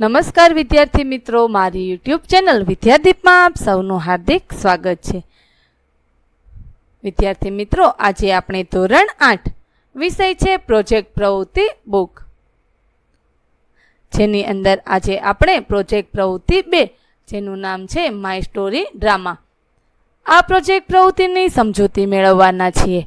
નમસ્કાર વિદ્યાર્થી મિત્રો, મારી યુટ્યુબ ચેનલ વિદ્યાદીપમાં આપ સૌનું હાર્દિક સ્વાગત છે. વિદ્યાર્થી મિત્રો, આજે આપણે ધોરણ આઠ વિષય છે, પ્રોજેક્ટ પ્રવૃત્તિ બુક. જેની અંદર આજે આપણે પ્રોજેક્ટ પ્રવૃત્તિ બે, જેનું નામ છે, માય સ્ટોરી ડ્રામા. આ પ્રોજેક્ટ પ્રવૃત્તિની સમજૂતી મેળવવાના છીએ.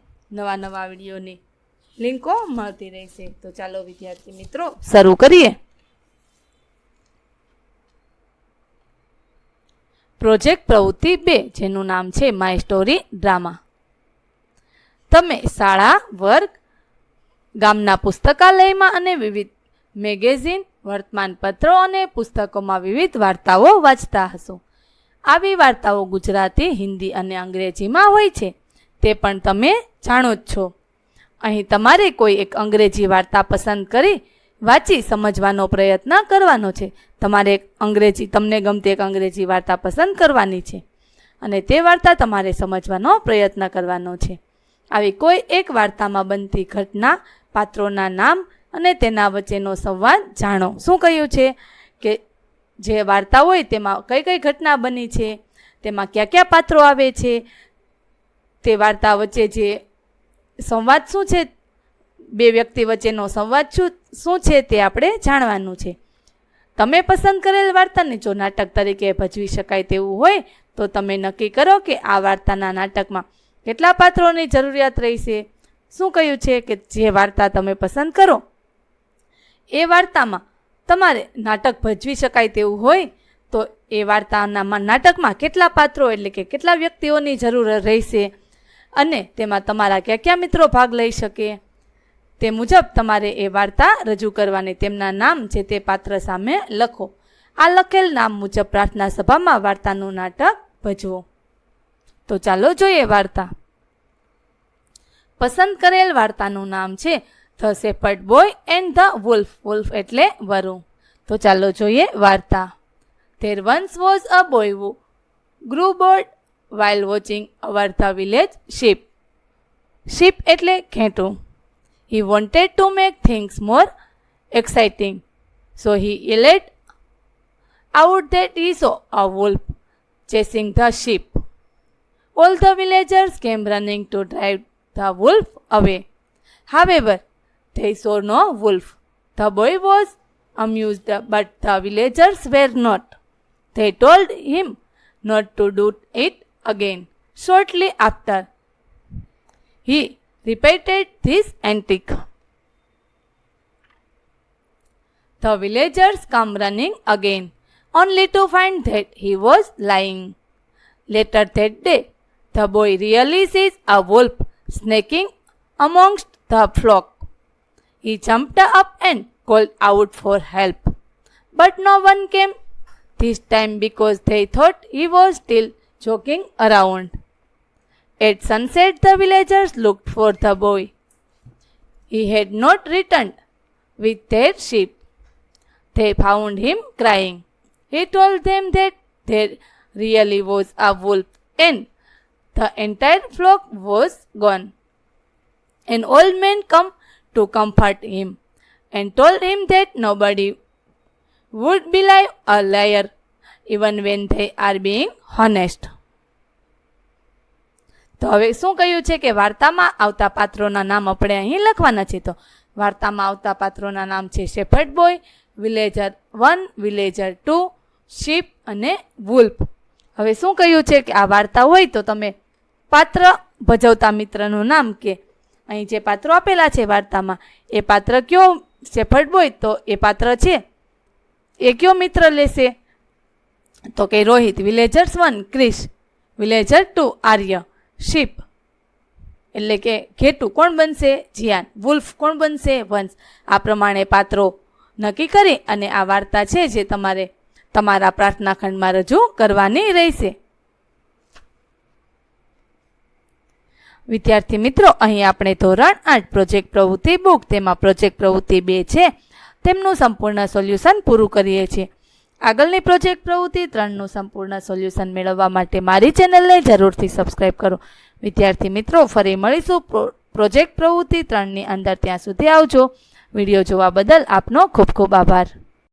નવા નવા વિડીયોની લિંકો મળતી રહેશે. તો ચાલો વિદ્યાર્થી મિત્રો શરૂ કરીએ. પ્રોજેક્ટ પ્રવૃત્તિ બે જેનું નામ છે માય સ્ટોરી ડ્રામા તમે શાળા વર્ગ ગામના પુસ્તકાલયમાં અને વિવિધ મેગેઝિન વર્તમાનપત્રો અને પુસ્તકોમાં વિવિધ વાર્તાઓ વાંચતા હશો. આવી વાર્તાઓ ગુજરાતી હિન્દી અને અંગ્રેજીમાં હોય છે. તે પણ તમે જાણો જ છો. અહીં તમારે કોઈ એક અંગ્રેજી વાર્તા પસંદ કરી વાંચી સમજવાનો પ્રયત્ન કરવાનો છે. તમારે એક અંગ્રેજી, તમને ગમતી એક અંગ્રેજી વાર્તા પસંદ કરવાની છે અને તે વાર્તા તમારે સમજવાનો પ્રયત્ન કરવાનો છે. આવી કોઈ એક વાર્તામાં બનતી ઘટના, પાત્રોના નામ અને તેના વચ્ચેનો સંવાદ જાણો. શું કહ્યું છે કે જે વાર્તા હોય તેમાં કઈ કઈ ઘટના બની છે? તેમાં કયા કયા પાત્રો આવે છે? તે વાર્તા વચ્ચે જે સંવાદ શું છે? બે વ્યક્તિ વચ્ચેનો સંવાદ શું શું છે તે આપણે જાણવાનું છે. તમે પસંદ કરેલ વાર્તાને જો નાટક તરીકે ભજવી શકાય તેવું હોય, તો તમે નક્કી કરો કે આ વાર્તાના નાટકમાં કેટલા પાત્રોની જરૂરિયાત રહેશે? શું કહ્યું છે કે જે વાર્તા તમે પસંદ કરો, એ વાર્તામાં તમારે નાટક ભજવી શકાય તેવું હોય, તો એ વાર્તાના નાટકમાં કેટલા પાત્રો એટલે કે કેટલા વ્યક્તિઓની જરૂર રહેશે? અને તેમાં તમારા કયા કયા મિત્રો ભાગ લઈ શકે? તે મુજબ તમારે એ વાર્તા રજૂ કરવાની તેમના નામ જે તે પાત્ર સામે લખો. આ લખેલ નામ મુજબ પ્રાર્થના સભામાં વાર્તાનું નાટક ભજવો. તો ચાલો જોઈએ વાર્તા. પસંદ કરેલ વાર્તાનું નામ છે, the shepherd boy and the wolf. Wolf એટલે વરુ. તો ચાલો જોઈએ વાર્તા. There once was a boy who. Grew bored while watching over the village sheep sheep એટલે ઘેટું he wanted to make things more exciting so he yelled out that he saw a wolf chasing the sheep all the villagers came running to drive the wolf away. However, they saw no wolf. The boy was amused, but the villagers were not. They told him not to do it again. Shortly after, he repeated this antic. The villagers come running again, only to find that he was lying. Later that day, the boy really sees a wolf snaking amongst the flock. He jumped up and called out for help. But no one came, this time because they thought he was still joking around. At sunset, the villagers looked for the boy. He had not returned with their sheep. They found him crying. He told them that there really was a wolf and the entire flock was gone. An old man came to comfort him and told him that nobody would believe a liar even when they are being honest તો હવે શું કહ્યું છે કે વાર્તામાં આવતા પાત્રોના નામ આપણે અહીં લખવાના છે? તો વાર્તામાં આવતા પાત્રોના નામ છે shepherd boy villager one villager two sheep અને વુલ્ફ હવે શું કહ્યું છે કે આ વાર્તા હોય તો તમે પાત્ર ભજવતા મિત્રનું નામ કે અહીં જે પાત્રો આપેલા છે વાર્તામાં, એ પાત્ર કયો શેફર્ડ બોય તો એ પાત્ર છે? એ કયો મિત્ર લેશે? તો કે Rohit villagers one Krish villager two Arya sheep એટલે કે ઘેટુ કોણ બનશે? જિયાન. વુલ્ફ કોણ બનશે? વંશ. આ પ્રમાણે પાત્રો નક્કી કરી અને આ વાર્તા છે જે તમારે તમારા પ્રાર્થના ખંડમાં રજૂ કરવાની રહેશે. વિદ્યાર્થી મિત્રો, અહીં આપણે ધોરણ આઠ પ્રોજેક્ટ પ્રવૃત્તિ બુક તેમાં પ્રોજેક્ટ પ્રવૃત્તિ બે છે. તેમનું સંપૂર્ણ સોલ્યુશન પૂરું કરીએ છીએ. આગળની પ્રોજેક્ટ પ્રવૃત્તિ ત્રણનું સંપૂર્ણ સોલ્યુશન મેળવવા માટે મારી ચેનલને જરૂરથી સબસ્ક્રાઇબ કરો. વિદ્યાર્થી મિત્રો, ફરી મળીશું. પ્રોજેક્ટ પ્રવૃત્તિ ત્રણની અંદર ત્યાં સુધી આવજો. વીડિયો જોવા બદલ આપનો ખૂબ ખૂબ આભાર.